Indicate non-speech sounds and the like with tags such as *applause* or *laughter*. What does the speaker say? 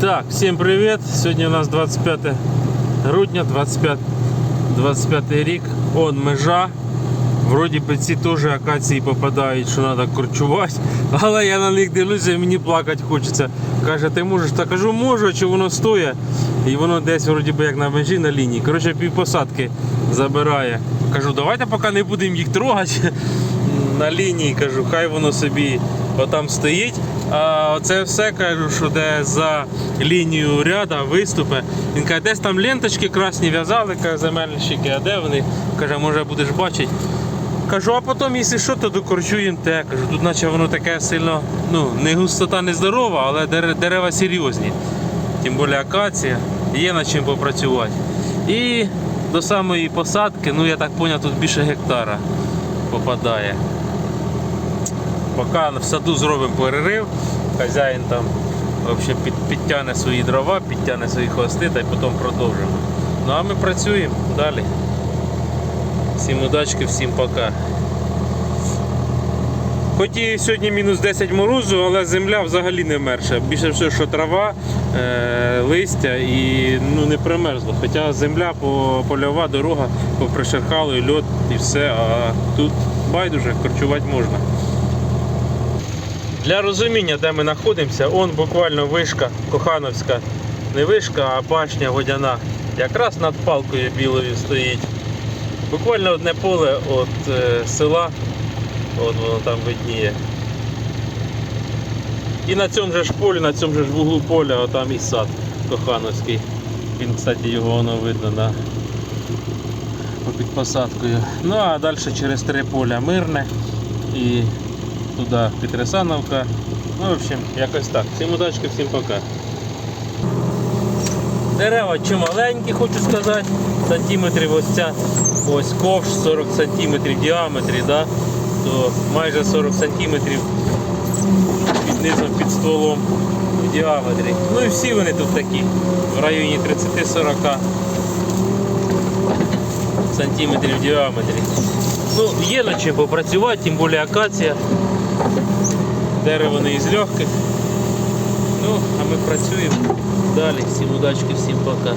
Так, всім привіт! Сьогодні у нас 25 грудня, 25, 25 рік. Он межа. Вроді би ці теж акації попадають, що треба корчувати. *laughs* Але я на них дивлюся і мені плакати хочеться. Каже, ти можеш? Та кажу, можу, чи воно стоє. І воно десь вроді би як на межі на лінії. Коротше, півпосадки забирає. Кажу, давайте поки не будемо їх трогати *laughs* на лінії. Кажу, хай воно собі отам стоїть. А оце все кажу, що де за лінію ряда виступи. Він каже, десь там ленточки красні в'язали, каже, земельнички, а де вони? Каже, може будеш бачити. Кажу, а потім, якщо що, то докорчуємо те. Кажу, тут наче воно таке сильно, ну, не густота не здорова, але дерева серйозні. Тим більше акація, є над чим попрацювати. І до самої посадки, ну я так зрозумів, тут більше гектара попадає. Поки в саду зробимо перерив, хазяїн там взагалі під, підтягне свої дрова, підтягне свої хвости та й потім продовжимо. Ну а ми працюємо далі. Всім удачки, всім пока. Хоч і сьогодні мінус 10 морозу, але земля взагалі не мерша. Більше все, що трава, е, листя і ну, не примерзло. Хоча земля по, польова дорога попришерхало, і льот і все, а тут байдуже, корчувати можна. Для розуміння, де ми знаходимося, он буквально вишка Кохановська, не вишка, а башня водяна. Якраз над палкою білою стоїть. Буквально одне поле від е, села, от воно там видніє. І на цьому же ж полі, на цьому же ж вуглу поля, отам і сад Кохановський. Він, кстати, його воно видно на під посадкою. Ну а далі через три поля мирне і туди Петресановка. Ну, в общем, якось так. Всім удачки, всім пока. Дерева чималенькі, хочу сказати. Сантиметрів ось ця ось ковш 40 сантиметрів в діаметрі, да? то майже 40 сантиметрів під низом під стволом в діаметрі. Ну і всі вони тут такі, в районі 30-40 сантиметрів в діаметрі. Ну, є над чим попрацювати, тим більше акація. Дерево не із легких. Ну, а ми працюємо далі. Всім удачки, всім пока.